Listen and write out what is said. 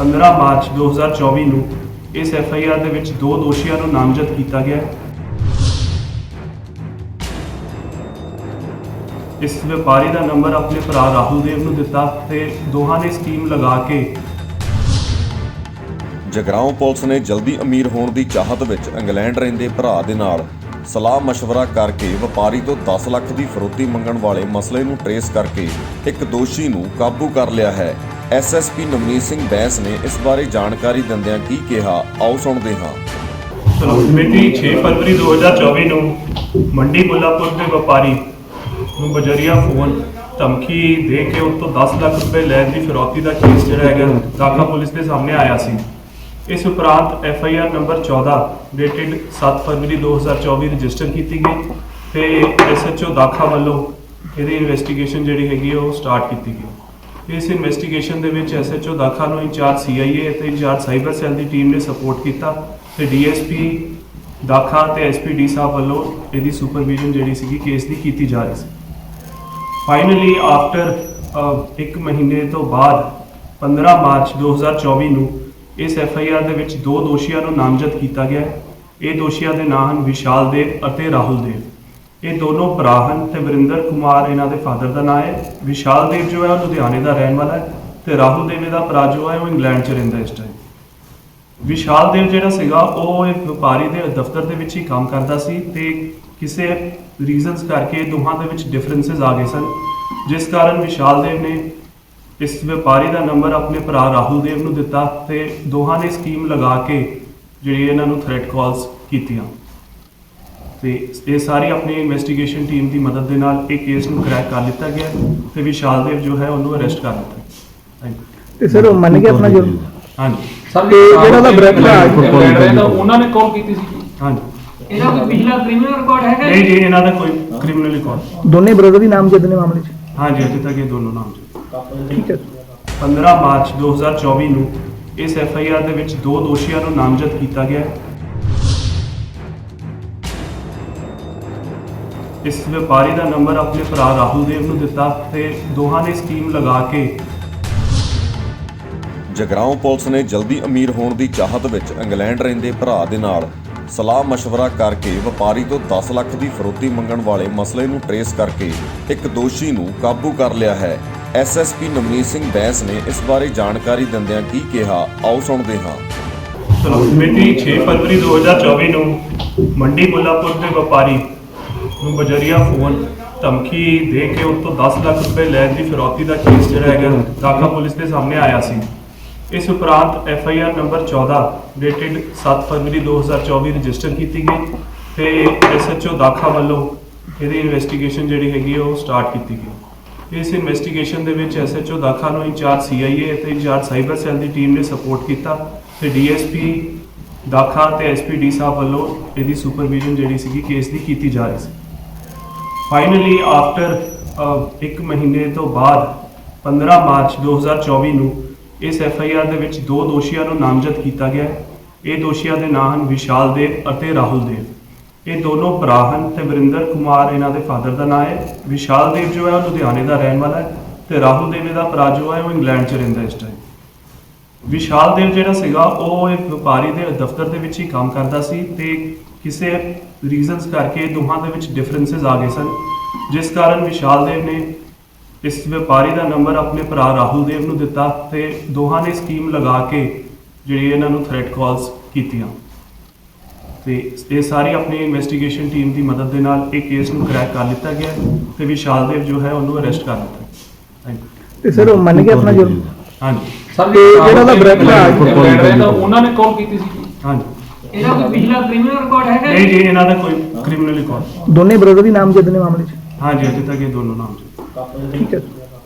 15 March 2024 ਨੂੰ ਇਸ F I R ਦੇ ਵਿੱਚ ਦੋ ਦੋਸ਼ੀਆਂ ਨੂੰ ਨਾਮਜ਼ਦ ਕੀਤਾ ਗਿਆ ਇਸ ਵਪਾਰੀ ਦਾ ਨੰਬਰ ਆਪਣੇ ਭਰਾ ਰਾਹੁਲ ਦੇਵ ਨੂੰ ਦਿੱਤਾ ਤੇ ਦੋਹਾਂ ਨੇ ਸਕੀਮ ਲਗਾ ਕੇ ਜਗਰਾਉਂ ਪੁਲਿਸ ਨੇ ਜਲਦੀ ਅਮੀਰ ਹੋਣ ਦੀ ਚਾਹਤ ਵਿੱਚ ਇੰਗਲੈਂਡ ਰਹਿੰਦੇ ਭਰਾ ਦੇ ਨਾਲ ਸਲਾਹ مشਵਰਾ ਕਰਕੇ ਵਪਾਰੀ ਤੋਂ 10 ਲੱਖ ਦੀ ਫਰੋਤੀ ਮੰਗਣ ਵਾਲੇ ਮਸਲੇ ਨੂੰ ਟਰੇਸ ਕਰਕੇ ਇੱਕ ਦੋਸ਼ੀ ਨੂੰ ਕਾਬੂ ਕਰ ਲਿਆ ਹੈ। ਐਸਐਸਪੀ ਨਵਨੀਤ ਸਿੰਘ ਬੈਂਸ ਨੇ ਇਸ ਬਾਰੇ ਜਾਣਕਾਰੀ ਦਿੰਦਿਆਂ ਕੀ ਕਿਹਾ? ਆਓ ਸੁਣਦੇ ਹਾਂ। ਚਲੋ ਮਿਤੀ 6 ਫਰਵਰੀ 2024 ਨੂੰ ਮੰਡੀ ਮੁੱਲਾਪੁਰ ਦੇ ਵਪਾਰੀ ਨੂੰ ਬਜਰੀਆ ਫੋਨ ਧਮਕੀ ਦੇ ਕੇ ਉਸ ਤੋਂ 10 ਲੱਖ ਰੁਪਏ ਲੈਣ ਦੀ ਫਿਰੌਤੀ ਦਾ ਕੇਸ ਜਿਹੜਾ ਹੈਗਾ ਦਾਖਾ ਪੁਲਿਸ ਦੇ ਸਾਹਮਣੇ ਆਇਆ ਸੀ। ਇਸ ਉਪਰੰਤ F I R number 14 dated 7 ਫਰਵਰੀ 2024 ਰਜਿਸਟਰ ਕੀਤੀ ਗਈ ਤੇ ਐਸ ਐਚ ਓ ਦਾਖਾ ਵੱਲੋਂ ਇਹਦੀ ਇਨਵੈਸਟੀਗੇਸ਼ਨ ਜਿਹੜੀ ਹੈਗੀ ਉਹ ਸਟਾਰਟ ਕੀਤੀ ਗਈ। ਇਸ ਇਨਵੈਸਟੀਗੇਸ਼ਨ ਦੇ ਵਿੱਚ ਐਸ ਐਚ ਓ ਦਾਖਾ ਨੂੰ ਇੰਚਾਰਜ ਸੀ ਆਈ ਏ ਅਤੇ ਇੰਚਾਰਜ ਸਾਈਬਰ ਸੈੱਲ ਦੀ ਟੀਮ ਨੇ ਸਪੋਰਟ ਕੀਤਾ ਤੇ ਡੀਐਸਪੀ ਦਾਖਾ ਤੇ ਐਸਪੀਡੀ ਸਾਹਿਬ ਵੱਲੋਂ ਇਹਦੀ ਸੁਪਰਵਿਜ਼ਨ ਜਿਹੜੀ ਸੀਗੀ ਕੇਸ ਦੀ ਕੀਤੀ ਜਾ ਰਹੀ ਸੀ। ਫਾਈਨਲੀ ਆਫਟਰ ਇੱਕ ਮਹੀਨੇ ਤੋਂ ਬਾਅਦ 15 ਮਾਰਚ 2024 ਨੂੰ ਇਸ ਐਫ ਆਈ ਆਰ ਦੇ ਵਿੱਚ ਦੋ ਦੋਸ਼ੀਆਂ ਨੂੰ ਨਾਮਜ਼ਦ ਕੀਤਾ ਗਿਆ। ਹੈ ਇਹ ਦੋਸ਼ੀਆਂ ਦੇ ਨਾਂ ਹਨ ਵਿਸ਼ਾਲ ਦੇਵ ਅਤੇ ਰਾਹੁਲ ਦੇਵ। ਇਹ ਦੋਨੋਂ ਭਰਾ ਹਨ ਤੇ ਵਰਿੰਦਰ ਕੁਮਾਰ, ਇਹਨਾਂ ਦੇ ਫਾਦਰ ਦਾ ਨਾਮ ਹੈ। ਵਿਸ਼ਾਲ ਦੇਵ ਜੋ ਹੈ ਉਹ ਲੁਧਿਆਣੇ ਦਾ ਰਹਿਣ ਵਾਲਾ ਹੈ ਤੇ ਰਾਹੁਲ ਦੇਵ ਦਾ ਭਰਾ ਜੋ ਹੈ ਉਹ ਇੰਗਲੈਂਡ 'ਚ ਰਹਿੰਦਾ ਇਸ ਟਾਈਮ ਵਿਸ਼ਾਲ ਦੇਵ ਜਿਹੜਾ ਸੀਗਾ, ਉਹ ਇੱਕ ਵਪਾਰੀ ਦੇ ਦਫ਼ਤਰ ਦੇ ਵਿੱਚ ਹੀ ਕੰਮ ਕਰਦਾ ਸੀ ਤੇ ਕਿਸੇ ਰੀਜ਼ਨਸ ਕਰਕੇ ਦੋਹਾਂ ਦੇ ਵਿੱਚ ਡਿਫਰੈਂਸਸ ਆ ਗਏ ਸਨ। ਜਿਸ ਕਾਰਨ ਵਿਸ਼ਾਲ ਦੇਵ ਨੇ ਇਸ ਵਪਾਰੀ ਦਾ ਨੰਬਰ ਆਪਣੇ ਭਰਾ ਰਾਹੁਲ ਦੇਵ ਨੂੰ ਦਿੱਤਾ ਤੇ ਦੋਹਾਂ ਨੇ ਸਕੀਮ ਲਗਾ ਕੇ ਜਿਹੜੀ ਇਹਨਾਂ ਨੂੰ ਥ੍ਰੈਟ ਕਾਲਸ ਕੀਤੀਆਂ। ਤੇ ਇਹ ਸਾਰੀ ਆਪਣੀ ਇਨਵੈਸਟੀਗੇਸ਼ਨ ਟੀਮ ਦੀ ਮਦਦ ਦੇ ਨਾਲ ਇਹ ਕੇਸ ਨੂੰ ਕ੍ਰੈਕ ਕਰ ਲਿੱਤਾ ਗਿਆ ਤੇ ਵਿਸ਼ਾਲ ਦੇਵ ਜੋ ਹੈ ਉਹਨੂੰ ਅਰੈਸਟ ਕਰ ਲਿੱਤਾ ਥੈਂਕ ਯੂ ਤੇ ਸਰ ਉਹ ਮੰਨ ਗਿਆ ਆਪਣਾ ਜੁਰਮ ਹਾਂਜੀ। ਸਰ ਜਿਹੜਾ ਆ, ਇੰਗਲੈਂਡ ਰਹਿੰਦਾ, ਉਹਨਾਂ ਨੇ ਕਾਲ ਕੀਤੀ ਸੀ? ਹਾਂਜੀ। ਇਹਦਾ ਕੋਈ ਪਿਛਲਾ ਕ੍ਰਿਮੀਨਲ ਰਿਕਾਰਡ ਹੈਗਾ ਨਹੀਂ ਜੀ ਇਹਨਾਂ ਦਾ ਕੋਈ ਕ੍ਰਿਮੀਨਲ ਰਿਕਾਰਡ ਦੋਨੇ ਬ੍ਰਦਰ ਦੀ ਨਾਮਜ਼ਦ ਨੇ ਮਾਮਲੇ 'ਚ? ਹਾਂਜੀ ਅਜੇ ਤੱਕ ਇਹ ਦੋਨੋਂ ਨਾਮ ਜੀ ਠੀਕ ਹੈ। 15 ਮਾਰਚ 2024 ਨੂੰ ਇਸ ਐਫ ਆਈ ਆਰ ਦੇ ਵਿੱਚ ਦੋ ਦੋਸ਼ੀਆਂ ਨੂੰ ਨਾਮਜ਼ਦ ਕੀਤਾ ਗਿਆ ਹੈ। ਇਸ ਵਪਾਰੀ ਦਾ ਨੰਬਰ ਆਪਣੇ ਭਰਾ ਰਾਹੁਲ ਦੇਵ ਨੂੰ ਦਿੱਤਾ ਤੇ ਦੋਹਾਂ ਨੇ ਸਕੀਮ ਲਗਾ ਕੇ ਜਗਰਾਉਂ ਪੁਲਿਸ ਨੇ ਜਲਦੀ ਅਮੀਰ ਹੋਣ ਦੀ ਚਾਹਤ ਵਿੱਚ ਇੰਗਲੈਂਡ ਰਹਿੰਦੇ ਭਰਾ ਦੇ ਨਾਲ ਸਲਾਹ مشਵਰਾ ਕਰਕੇ ਵਪਾਰੀ ਤੋਂ 10 ਲੱਖ ਦੀ ਫਰੋਤੀ ਮੰਗਣ ਵਾਲੇ ਮਸਲੇ ਨੂੰ ਟਰੇਸ ਕਰਕੇ ਇੱਕ ਦੋਸ਼ੀ ਨੂੰ ਕਾਬੂ ਕਰ ਲਿਆ ਹੈ। ਐਸਐਸਪੀ ਨਵਨੀਤ ਸਿੰਘ ਬੈਂਸ ਨੇ ਇਸ ਬਾਰੇ ਜਾਣਕਾਰੀ ਦਿੰਦਿਆਂ ਕੀ ਕਿਹਾ ਆਓ ਸੁਣਦੇ ਹਾਂ। ਮਿਤੀ 6 ਫਰਵਰੀ 2024 ਨੂੰ ਮੰਡੀ ਮੁੱਲਾਪੁਰ ਦੇ ਵਪਾਰੀ ਨੂੰ ਬਜਰੀਆ ਫੋਨ ਧਮਕੀ ਦੇ ਕੇ ਉਸ ਤੋਂ 10 ਲੱਖ ਰੁਪਏ ਲੈਣ ਦੀ ਫਿਰੌਤੀ ਦਾ ਕੇਸ ਜਿਹੜਾ ਹੈਗਾ ਦਾਖਾ ਪੁਲਿਸ ਦੇ ਸਾਹਮਣੇ ਆਇਆ ਸੀ। ਇਸ ਉਪਰੰਤ F I R number 14 dated 7 ਫਰਵਰੀ 2024 ਰਜਿਸਟਰ ਕੀਤੀ ਗਈ ਤੇ ਐਸ ਐਚ ਓ ਦਾਖਾ ਵੱਲੋਂ ਇਹਦੀ ਇਨਵੈਸਟੀਗੇਸ਼ਨ ਜਿਹੜੀ ਹੈਗੀ ਉਹ ਸਟਾਰਟ ਕੀਤੀ ਗਈ। ਇਸ ਇਨਵੈਸਟੀਗੇਸ਼ਨ ਦੇ ਵਿੱਚ ਐਸ ਐਚ ਓ ਦਾਖਾ ਨੂੰ ਇੰਚਾਰਜ ਸੀ ਆਈ ਏ ਅਤੇ ਇੰਚਾਰਜ ਸਾਈਬਰ ਸੈੱਲ ਦੀ ਟੀਮ ਨੇ ਸਪੋਰਟ ਕੀਤਾ ਤੇ ਡੀਐਸਪੀ ਦਾਖਾ ਤੇ ਐਸਪੀਡੀ ਸਾਹਿਬ ਵੱਲੋਂ ਇਹਦੀ ਸੁਪਰਵਿਜ਼ਨ ਜਿਹੜੀ ਸੀਗੀ ਕੇਸ ਦੀ ਕੀਤੀ ਜਾ ਰਹੀ ਸੀ। ਫਾਈਨਲੀ ਆਫਟਰ ਇੱਕ ਮਹੀਨੇ ਤੋਂ ਬਾਅਦ 15 ਮਾਰਚ 2024 ਨੂੰ ਇਸ ਐਫ ਆਈ ਆਰ ਦੇ ਵਿੱਚ ਦੋ ਦੋਸ਼ੀਆਂ ਨੂੰ ਨਾਮਜ਼ਦ ਕੀਤਾ ਗਿਆ ਹੈ। ਇਹ ਦੋਸ਼ੀਆਂ ਦੇ ਨਾਂ ਹਨ ਵਿਸ਼ਾਲ ਦੇਵ ਅਤੇ ਰਾਹੁਲ ਦੇਵ। ਇਹ ਦੋਨੋਂ ਭਰਾ ਹਨ ਤੇ ਵਰਿੰਦਰ ਕੁਮਾਰ ਇਹਨਾਂ ਦੇ ਫਾਦਰ ਦਾ ਨਾਮ ਹੈ। ਵਿਸ਼ਾਲ ਦੇਵ ਜੋ ਹੈ ਉਹ ਲੁਧਿਆਣੇ ਦਾ ਰਹਿਣ ਵਾਲਾ ਹੈ ਤੇ ਰਾਹੁਲ ਦੇਵ ਦਾ ਭਰਾ ਜੋ ਹੈ ਉਹ ਇੰਗਲੈਂਡ 'ਚ ਰਹਿੰਦਾ ਇਸ ਟਾਈਮ ਵਿਸ਼ਾਲ ਦੇਵ ਜਿਹੜਾ ਸੀਗਾ, ਉਹ ਇੱਕ ਵਪਾਰੀ ਦੇ ਦਫ਼ਤਰ ਦੇ ਵਿੱਚ ਹੀ ਕੰਮ ਕਰਦਾ ਸੀ ਤੇ ਕਿਸੇ ਰੀਜ਼ਨਸ ਕਰਕੇ ਦੋਹਾਂ ਦੇ ਵਿੱਚ ਡਿਫਰੈਂਸਸ ਆ ਗਏ ਸਨ। ਜਿਸ ਕਾਰਨ ਵਿਸ਼ਾਲ ਦੇਵ ਨੇ ਇਸ ਵਪਾਰੀ ਦਾ ਨੰਬਰ ਆਪਣੇ ਭਰਾ ਰਾਹੁਲ ਦੇਵ ਨੂੰ ਦਿੱਤਾ ਤੇ ਦੋਹਾਂ ਨੇ ਸਕੀਮ ਲਗਾ ਕੇ ਜਿਹੜੀ ਇਹਨਾਂ ਨੂੰ ਥ੍ਰੈਟ ਕਾਲਸ ਕੀਤੀਆਂ। ਤੇ ਇਹ ਸਾਰੀ ਆਪਣੀ ਇਨਵੈਸਟੀਗੇਸ਼ਨ ਟੀਮ ਦੀ ਮਦਦ ਦੇ ਨਾਲ ਇਹ ਕੇਸ ਨੂੰ ਕ੍ਰੈਕ ਕਰ ਲਿੱਤਾ ਗਿਆ ਤੇ ਵਿਸ਼ਾਲ ਦੇਵ ਜੋ ਹੈ ਉਹਨੂੰ ਅਰੈਸਟ ਕਰ ਲਿੱਤਾ ਥੈਂਕ ਯੂ ਤੇ ਸਰ ਉਹ ਮੰਨ ਗਿਆ ਆਪਣਾ ਜੁਰਮ ਹਾਂਜੀ। ਸਰ ਜਿਹੜਾ ਉਹਦਾ brother ਆ, ਉਹਨਾਂ ਨੇ ਕਾਲ ਕੀਤੀ ਸੀ। ਹਾਂਜੀ। ਇਹਦਾ ਕੋਈ ਪਿਛਲਾ ਕ੍ਰਿਮੀਨਲ ਰਿਕਾਰਡ ਹੈਗਾ ਨਹੀਂ ਜੀ ਇਹਨਾਂ ਦਾ ਕੋਈ ਕ੍ਰਿਮੀਨਲ ਰਿਕਾਰਡ ਦੋਨੇ ਬ੍ਰਦਰ ਦੀ ਨਾਮਜ਼ਦ ਨੇ ਮਾਮਲੇ 'ਚ? ਹਾਂਜੀ ਅਜੇ ਤੱਕ ਇਹ ਦੋਨੋਂ ਨਾਮ ਜੀ ਠੀਕ ਹੈ।